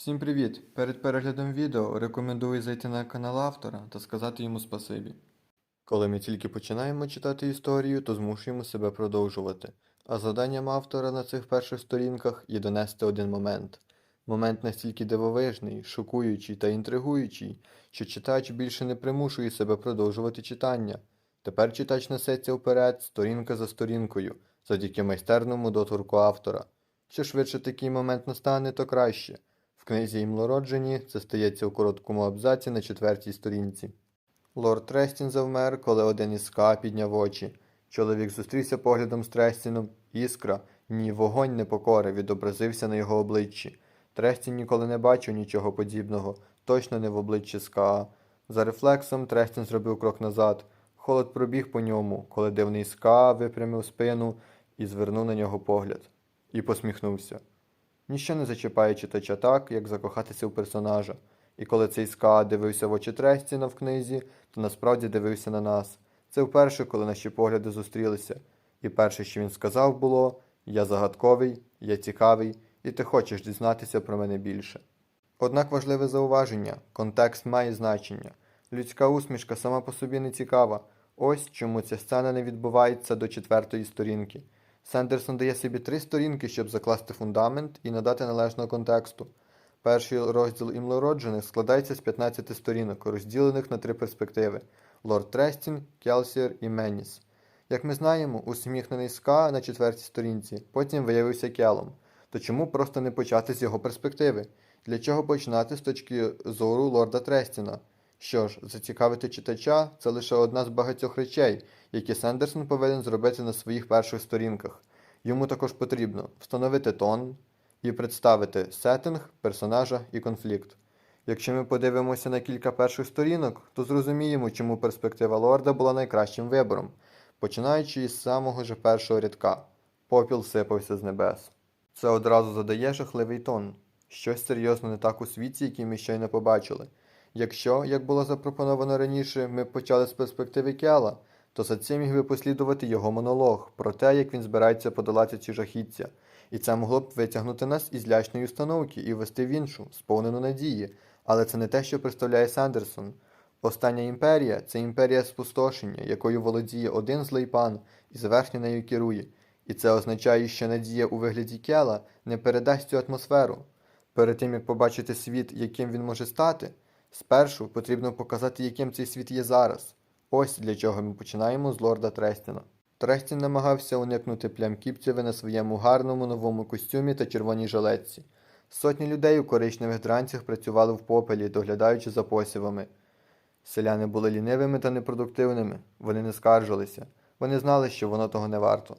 Всім привіт! Перед переглядом відео рекомендую зайти на канал автора та сказати йому спасибі. Коли ми тільки починаємо читати історію, то змушуємо себе продовжувати. А завданням автора на цих перших сторінках є донести один момент. Момент настільки дивовижний, шокуючий та інтригуючий, що читач більше не примушує себе продовжувати читання. Тепер читач несеться вперед, сторінка за сторінкою, завдяки майстерному доторку автора. Що швидше такий момент настане, то краще. Книзі «Імлороджені» це стається у короткому абзаці на четвертій сторінці. Лорд Трестін завмер, коли один із ска підняв очі. Чоловік зустрівся поглядом з Трестіном. Іскра, ні вогонь непокори відобразився на його обличчі. Трестін ніколи не бачив нічого подібного, точно не в обличчі ска. За рефлексом Трестін зробив крок назад. Холод пробіг по ньому, коли дивний ска випрямив спину і звернув на нього погляд. І посміхнувся. Ніщо не зачіпає читача так, як закохатися в персонажа. І коли цей ска дивився в очі Трестіна в книзі, то насправді дивився на нас. Це вперше, коли наші погляди зустрілися. І перше, що він сказав, було Я загадковий, я цікавий, і ти хочеш дізнатися про мене більше. Однак важливе зауваження контекст має значення. Людська усмішка сама по собі не цікава. Ось чому ця сцена не відбувається до четвертої сторінки. Сендерсон дає собі три сторінки, щоб закласти фундамент і надати належного контексту. Перший розділ імлороджених складається з 15 сторінок, розділених на три перспективи: Лорд Трестін, Келсір і Меніс. Як ми знаємо, усміхнений Ска на четвертій сторінці, потім виявився Келом. То чому просто не почати з його перспективи? Для чого починати з точки зору лорда Трестіна? Що ж, зацікавити читача це лише одна з багатьох речей, які Сендерсон повинен зробити на своїх перших сторінках. Йому також потрібно встановити тон і представити сеттинг, персонажа і конфлікт. Якщо ми подивимося на кілька перших сторінок, то зрозуміємо, чому перспектива лорда була найкращим вибором, починаючи із самого ж першого рядка. Попіл сипався з небес. Це одразу задає жахливий тон. Щось серйозно не так у світі, який ми щойно побачили. Якщо, як було запропоновано раніше, ми почали з перспективи Кіала, то за цим міг би послідувати його монолог про те, як він збирається подолати ці жахіття, і це могло б витягнути нас із лячної установки і ввести в іншу, сповнену надії. Але це не те, що представляє Сандерсон. Остання імперія це імперія спустошення, якою володіє один злий пан і зверхньо нею керує. І це означає, що надія у вигляді Кела не передасть цю атмосферу. Перед тим як побачити світ, яким він може стати, спершу потрібно показати, яким цей світ є зараз. Ось для чого ми починаємо з лорда Трестіна. Трестін намагався уникнути плям кіпцеви на своєму гарному новому костюмі та червоній жилетці. Сотні людей у коричневих дранцях працювали в попелі, доглядаючи за посівами. Селяни були лінивими та непродуктивними, вони не скаржилися, вони знали, що воно того не варто.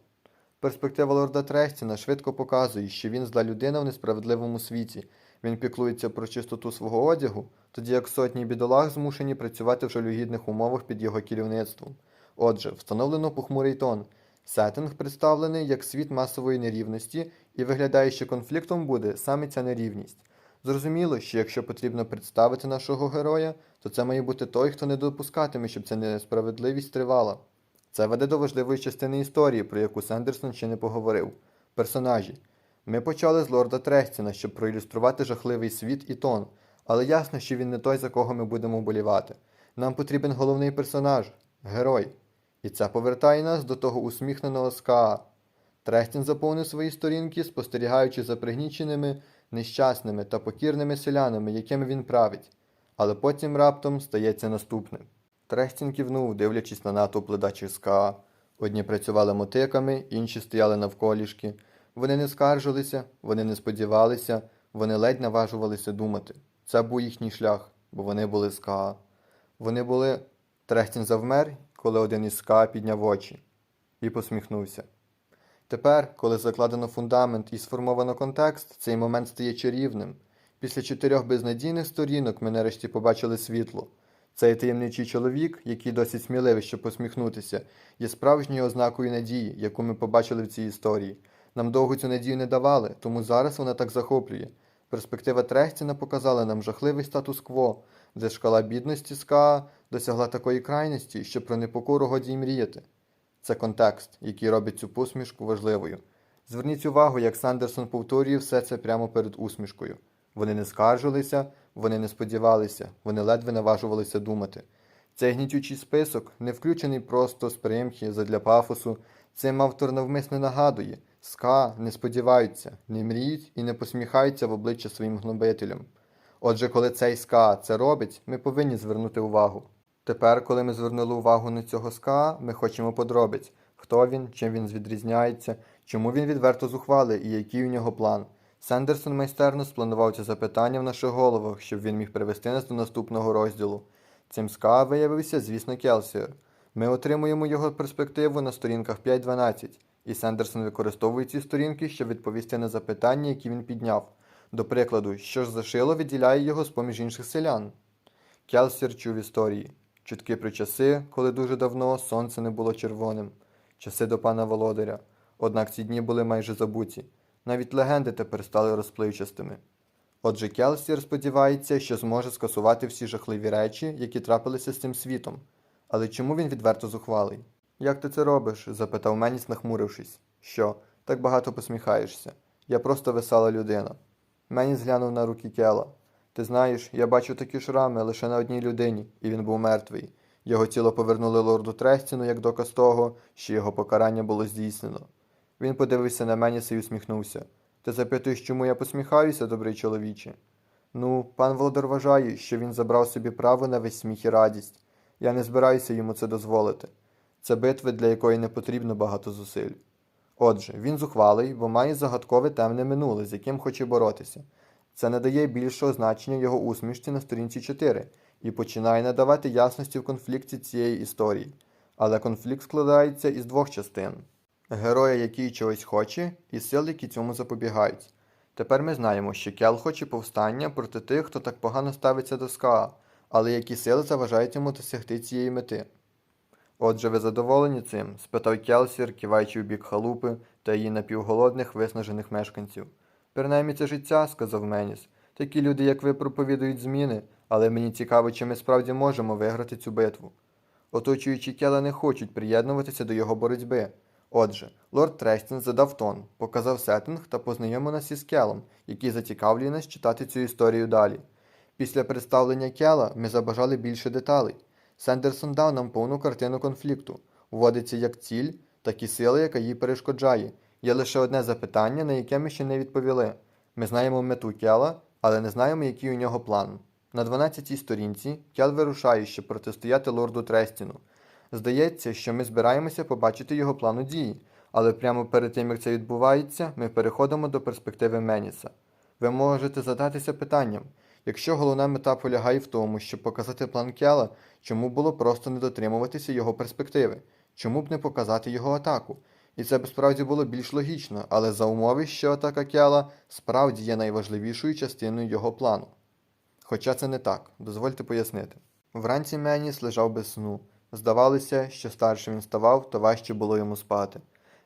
Перспектива лорда Трестіна швидко показує, що він зла людина в несправедливому світі. Він піклується про чистоту свого одягу, тоді як сотні бідолах змушені працювати в жалюгідних умовах під його керівництвом. Отже, встановлено похмурий тон. Сеттинг представлений як світ масової нерівності, і виглядає, що конфліктом буде саме ця нерівність. Зрозуміло, що якщо потрібно представити нашого героя, то це має бути той, хто не допускатиме, щоб ця несправедливість тривала. Це веде до важливої частини історії, про яку Сендерсон ще не поговорив. Персонажі. Ми почали з лорда Трестіна, щоб проілюструвати жахливий світ і тон, але ясно, що він не той, за кого ми будемо вболівати. Нам потрібен головний персонаж герой. І це повертає нас до того усміхненого СКА. Трестін заповнив свої сторінки, спостерігаючи за пригніченими, нещасними та покірними селянами, якими він править. Але потім раптом стається наступне. Трестін кивнув, дивлячись на натовп ледачих СКА. Одні працювали мотиками, інші стояли навколішки. Вони не скаржилися, вони не сподівалися, вони ледь наважувалися думати. Це був їхній шлях, бо вони були СКА. Вони були. Трестін завмер, коли один із СКА підняв очі і посміхнувся. Тепер, коли закладено фундамент і сформовано контекст, цей момент стає чарівним. Після чотирьох безнадійних сторінок ми нарешті побачили світло. Цей таємничий чоловік, який досить сміливий, щоб посміхнутися, є справжньою ознакою надії, яку ми побачили в цій історії. Нам довго цю надію не давали, тому зараз вона так захоплює. Перспектива Трестіна показала нам жахливий статус-кво, де шкала бідності СКА досягла такої крайності, що про непокору годі й мріяти. Це контекст, який робить цю посмішку важливою. Зверніть увагу, як Сандерсон повторює все це прямо перед усмішкою. Вони не скаржилися, вони не сподівалися, вони ледве наважувалися думати. Цей гнітючий список не включений просто з примхи задля пафосу. Цим автор навмисно нагадує, ска не сподіваються, не мріють і не посміхаються в обличчя своїм гнобителям. Отже, коли цей ска це робить, ми повинні звернути увагу. Тепер, коли ми звернули увагу на цього ска, ми хочемо подробиць, хто він, чим він відрізняється, чому він відверто зухвалий і який у нього план. Сендерсон майстерно спланував ці запитання в наших головах, щоб він міг привести нас до наступного розділу. Цим ска виявився, звісно, Келсіер. Ми отримуємо його перспективу на сторінках 5.12, і Сендерсон використовує ці сторінки, щоб відповісти на запитання, які він підняв. До прикладу, що ж за шило відділяє його з-поміж інших селян? Келсір чув історії. Чутки про часи, коли дуже давно сонце не було червоним, часи до пана володаря. Однак ці дні були майже забуті. Навіть легенди тепер стали розпливчастими. Отже, Келсір сподівається, що зможе скасувати всі жахливі речі, які трапилися з цим світом. Але чому він відверто зухвалий? Як ти це робиш? запитав Меніс, нахмурившись. Що, так багато посміхаєшся? Я просто весела людина. Меніс глянув на руки Кела. Ти знаєш, я бачу такі шрами лише на одній людині, і він був мертвий. Його тіло повернули лорду Трестіну як доказ того, що його покарання було здійснено. Він подивився на Меніса і усміхнувся. Ти запитуєш, чому я посміхаюся, добрий чоловіче? Ну, пан Володар вважає, що він забрав собі право на весь сміх і радість. Я не збираюся йому це дозволити. Це битва, для якої не потрібно багато зусиль. Отже, він зухвалий, бо має загадкове темне минуле, з яким хоче боротися. Це надає більшого значення його усмішці на сторінці 4 і починає надавати ясності в конфлікті цієї історії. Але конфлікт складається із двох частин: героя, який чогось хоче, і сил, які цьому запобігають. Тепер ми знаємо, що Кел хоче повстання проти тих, хто так погано ставиться до СКА, але які сили заважають йому досягти цієї мети. Отже, ви задоволені цим? спитав Келсір, киваючи в бік халупи та її напівголодних, виснажених мешканців. Принаймні це життя, сказав Меніс. Такі люди, як ви, проповідують зміни, але мені цікаво, чи ми справді можемо виграти цю битву. Оточуючі Кела не хочуть приєднуватися до його боротьби. Отже, лорд Трестін задав тон, показав сеттинг та познайомив нас із Келом, який зацікавлює нас читати цю історію далі. Після представлення Кела ми забажали більше деталей. Сендерсон дав нам повну картину конфлікту. Вводиться як ціль, так і сила, яка їй перешкоджає. Є лише одне запитання, на яке ми ще не відповіли. Ми знаємо мету Кела, але не знаємо, який у нього план. На 12-й сторінці Кел вирушає, щоб протистояти лорду Трестіну. Здається, що ми збираємося побачити його плану дії, але прямо перед тим, як це відбувається, ми переходимо до перспективи Меніса. Ви можете задатися питанням, якщо головна мета полягає в тому, щоб показати план Кела, чому було просто не дотримуватися його перспективи, чому б не показати його атаку? І це б справді було більш логічно, але за умови, що атака Кела справді є найважливішою частиною його плану. Хоча це не так, дозвольте пояснити. Вранці Меніс лежав без сну. Здавалося, що старше він ставав, то важче було йому спати.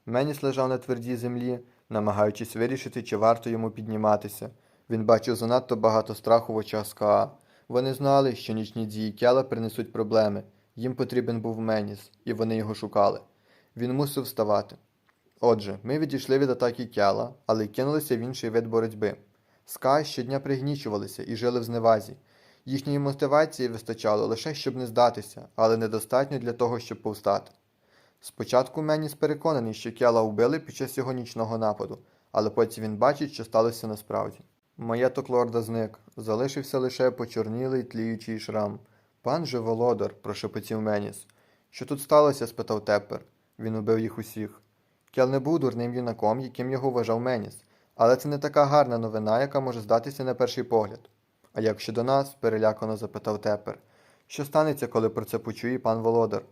Меніс лежав на твердій землі, намагаючись вирішити, чи варто йому підніматися. Він бачив занадто багато страху в очах СКА. Вони знали, що нічні дії Кела принесуть проблеми. Їм потрібен був Меніс, і вони його шукали. Він мусив вставати. Отже, ми відійшли від атаки Кела, але кинулися в інший вид боротьби. СКА щодня пригнічувалися і жили в зневазі. Їхньої мотивації вистачало лише, щоб не здатися, але недостатньо для того, щоб повстати. Спочатку Меніс переконаний, що Кела вбили під час його нічного нападу, але потім він бачить, що сталося насправді. Маєток лорда зник, залишився лише почорнілий тліючий шрам. Пан же володар, прошепотів Меніс. Що тут сталося? спитав Теппер. Він убив їх усіх. Кел не був дурним юнаком, яким його вважав Меніс, але це не така гарна новина, яка може здатися на перший погляд. А як щодо нас? перелякано запитав Тепер. Що станеться, коли про це почує пан Володар?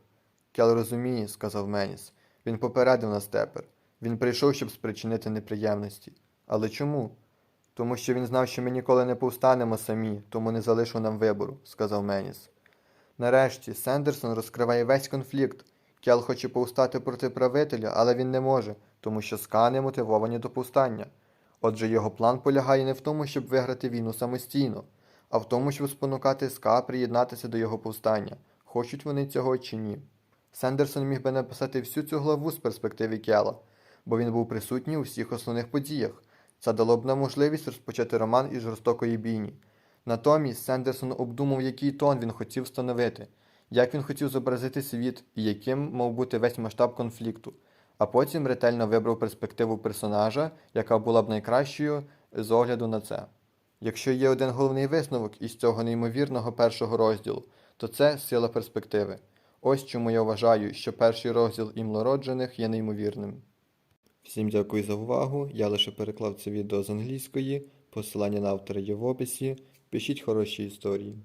Кел розуміє, сказав Меніс. Він попередив нас тепер. Він прийшов, щоб спричинити неприємності. Але чому? Тому що він знав, що ми ніколи не повстанемо самі, тому не залишив нам вибору, сказав Меніс. Нарешті Сендерсон розкриває весь конфлікт. Кел хоче повстати проти правителя, але він не може, тому що скани мотивовані до повстання. Отже, його план полягає не в тому, щоб виграти війну самостійно, а в тому, щоб спонукати СКА приєднатися до його повстання, хочуть вони цього чи ні. Сендерсон міг би написати всю цю главу з перспективи Кела, бо він був присутній у всіх основних подіях. Це дало б нам можливість розпочати роман із жорстокої бійні. Натомість Сендерсон обдумав, який тон він хотів встановити, як він хотів зобразити світ і яким мав бути весь масштаб конфлікту, а потім ретельно вибрав перспективу персонажа, яка була б найкращою з огляду на це. Якщо є один головний висновок із цього неймовірного першого розділу, то це сила перспективи. Ось чому я вважаю, що перший розділ імлороджених є неймовірним. Всім дякую за увагу. Я лише переклав це відео з англійської. Посилання на автора є в описі. Пишіть хороші історії.